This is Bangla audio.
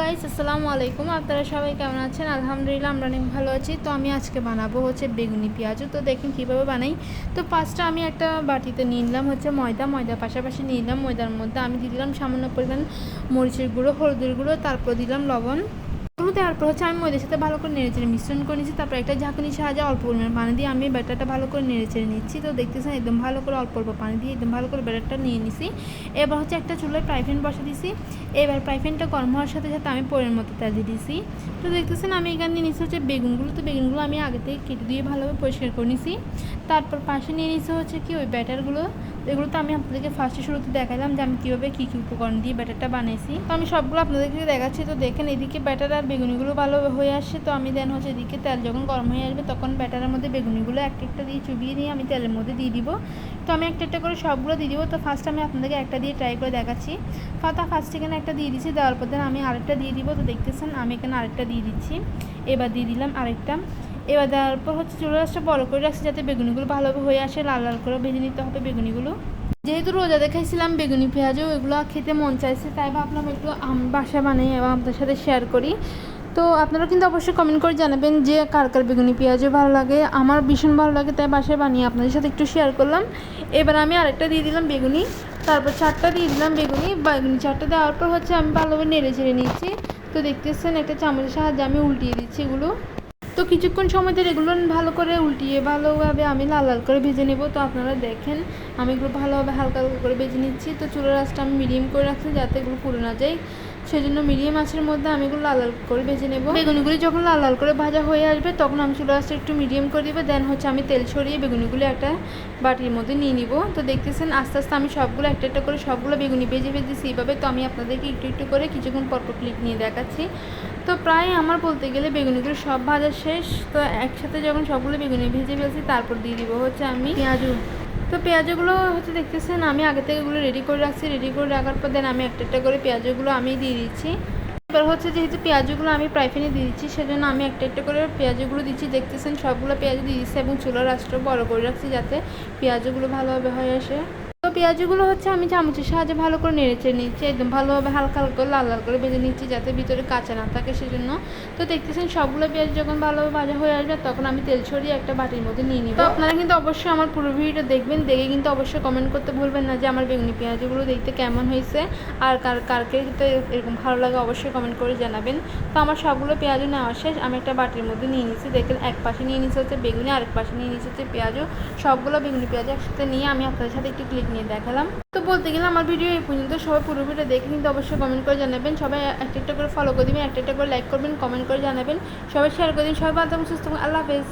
গাইস আসসালামু আলাইকুম। আপনারা সবাই কেমন আছেন? আলহামদুলিল্লাহ, আমরা অনেক ভালো আছি। তো আমি আজকে বানাবো হচ্ছে বেগুনি পেঁয়াজও তো দেখেন কীভাবে বানাই। তো ফার্স্টে আমি একটা বাটিতে নিয়ে নিলাম হচ্ছে ময়দা। ময়দা পাশাপাশি নিয়ে নিলাম। ময়দার মধ্যে আমি দিলাম সামান্য পরিমাণ মরিচের গুঁড়ো, হলুদের গুঁড়ো, তারপর দিলাম লবণ। এগুলো দেওয়ার পর হচ্ছে আমি ময়দার সাথে ভালো করে নেড়ে চেড়ে মিশ্রণ করে নিচ্ছি তারপর একটা ঝাঁকুনির সাহায্যে অল্প পরিমাণ পানি দিয়ে আমি ব্যাটারটা ভালো করে নেড়ে চেড়ে নিচ্ছি। তো দেখতেছেন একদম ভালো করে অল্প অল্প পানি দিয়ে একদম ভালো করে ব্যাটারটা নিয়ে নিছি। এবার হচ্ছে একটা চুলায় ফ্রাই প্যান বসা দিছি। এবার ফ্রাই প্যানটা গরম হওয়ার সাথে সাথে আমি পরের মতো তেল দিয়ে দিছি। তো দেখতেছেন আমি এখানে নিচ্ছি হচ্ছে বেগুনগুলো। তো বেগুনগুলো আমি আগে থেকে কেটে দিয়ে ভালোভাবে পরিষ্কার করে নিছি। তারপর পাশে নিয়ে নিচ্ছি হচ্ছে কি ওই ব্যাটারগুলো। এগুলো তো আমি আপনাদেরকে ফার্স্টে শুরুতে দেখালাম যে আমি কীভাবে কী কী উপকরণ দিয়ে ব্যাটারটা বানিয়েছি তো আমি সবগুলো আপনাদেরকে দেখাচ্ছি। তো দেখেন এদিকে ব্যাটার আর বেগুনিগুলো ভালো হয়ে আসছে। তো আমি দেন হচ্ছে এদিকে তেল যখন গরম হয়ে আসবে তখন ব্যাটারের মধ্যে বেগুনিগুলো একটা একটা দিয়ে চুবিয়ে নিয়ে আমি তেলের মধ্যে দিয়ে দিব। তো আমি একটা একটা করে সবগুলো দিয়ে দিব। তো ফার্স্ট আমি আপনাদেরকে একটা দিয়ে ট্রাই করে দেখাচ্ছি। ফাতা ফার্স্ট এখানে একটা দিয়ে দিচ্ছি দেওয়ার পর দেন আমি আরেকটা দিয়ে দিব। তো দেখতেছেন আমি এখানে আরেকটা দিয়ে দিচ্ছি। এবার দিয়ে দিলাম আরেকটা। এবার দেওয়ার পর হচ্ছে চুলো রাসটা বড় করে রাখছি যাতে বেগুনিগুলো ভালোভাবে হয়ে আসে, লাল লাল করে ভেজে নিতে হবে বেগুনিগুলো। যেহেতু রোজা দেখাইছিলাম, বেগুনি, পেঁয়াজও এগুলো খেতে মন চাইছে, তাই ভাবলাম একটু বাসা বানাই এবং আপনাদের সাথে শেয়ার করি। তো আপনারা কিন্তু অবশ্যই কমেন্ট করে জানাবেন যে কার কার বেগুনি, পেঁয়াজও ভালো লাগে, আমার ভীষণ ভালো লাগে, তাই বাসায় বানিয়ে আপনাদের সাথে একটু শেয়ার করলাম। এবার আমি আরেকটা দিয়ে দিলাম বেগুনি, তারপর চারটা দিয়ে দিলাম বেগুনি বেগুনি চারটা দেওয়ার পর হচ্ছে আমি ভালোভাবে নেড়ে ছেড়ে নিচ্ছি। তো দেখতেছেন একটা চামচের সাহায্যে আমি উল্টিয়ে দিচ্ছি এগুলো। তো কিছুক্ষণ সময় ধরে এগুলো ভালো করে উল্টিয়ে ভালোভাবে আমি লাল লাল করে ভেজে নেব। তো আপনারা দেখেন, আমি এগুলো ভালোভাবে হালকা হালকা করে ভেজে নিচ্ছি। তো চুলোর আঁচটা আমি মিডিয়াম করে রাখছি যাতে এগুলো পুড়ে না যায়। সেই জন্য মিডিয়াম আঁচের মধ্যে আমি এগুলো লাল লাল করে ভেজে নেব। বেগুনিগুলি যখন লাল লাল করে ভাজা হয়ে আসবে, তখন আমি চুলো আঁচটা একটু মিডিয়াম করে দেবো। দেন হচ্ছে আমি তেল ছড়িয়ে বেগুনিগুলি একটা বাটির মধ্যে নিয়ে নিব। তো দেখতেছেন, আস্তে আস্তে আমি সবগুলো একটা একটা করে সবগুলো বেগুনি ভেজে ভেজেছি এইভাবে। তো আমি আপনাদেরকে একটু একটু করে কিছুক্ষণ পরপর ক্লিক নিয়ে দেখাচ্ছি। তো প্রায় আমার বলতে গেলে বেগুনিগুলো সব ভাজা শেষ। তো একসাথে যখন সবগুলো বেগুনি ভেজে ফেলছি, তারপর দিয়ে দিব হচ্ছে আমি পেঁয়াজু। তো পেঁয়াজগুলো হচ্ছে দেখতেছেন, আমি আগে থেকে এগুলো রেডি করে রাখছি। রেডি করে রাখার পর দেন আমি একটা একটা করে পেঁয়াজগুলো আমি দিয়ে দিচ্ছি। এবার হচ্ছে যেহেতু পেঁয়াজগুলো আমি প্রায় ফেনে দিয়ে দিচ্ছি, সেজন্য আমি একটা একটা করে পেঁয়াজগুলো দিচ্ছি। দেখতেছেন সবগুলো পেঁয়াজ দিয়ে দিচ্ছি এবং চুলার রাস্তা বড় করে রাখছি যাতে পেঁয়াজগুলো ভালোভাবে হয়ে আসে। পেঁয়াজগুলো হচ্ছে আমি চামচের সাহায্যে ভালো করে নেড়েচে নিচ্ছি, একদম ভালোভাবে হালকা হালকা করে, লাল লাল করে ভেজে নিচ্ছি যাতে ভিতরে কাঁচা না থাকে সেজন্য। তো দেখতেছেন সবগুলো পেঁয়াজ যখন ভালোভাবে ভাজা হয়ে আসবে তখন আমি তেল ছড়িয়ে একটা বাটির মধ্যে নিয়ে নিব। আপনারা কিন্তু অবশ্যই আমার পুরো ভিডিওটা দেখবেন, দেখে কিন্তু অবশ্যই কমেন্ট করতে ভুলবেন না যে আমার বেগুনি পেঁয়াজগুলো দেখতে কেমন হয়েছে আর কার কারকে তো এরকম ভালো লাগে অবশ্যই কমেন্ট করে জানাবেন। তো আমার সবগুলো পেঁয়াজও নেওয়া শেষ, আমি একটা বাটির মধ্যে নিয়ে নিচ্ছি দেখেন এক পাশে নিয়ে নিচ্ছে হচ্ছে বেগুনি, আরেক পাশে নিয়ে নিচ্ছে হচ্ছে পেঁয়াজও। সবগুলো বেগুনি পেঁয়াজ একসাথে নিয়ে আমি আপনাদের সাথে একটু ক্লিক নিয়ে দেখালাম। তো বলতে গেলে আমার ভিডিও এই পর্যন্ত। সবাই পুরো ভিডিও দেখে কিন্তু অবশ্যই কমেন্ট করে জানাবেন। সবাই একটা একটা করে ফলো করে দেবেন, একটা একটা করে লাইক করবেন কমেন্ট করে জানাবেন। সবাই শেয়ার করে দিন সবাই থাকুন, সুস্থ আল্লাহ হাফেজ।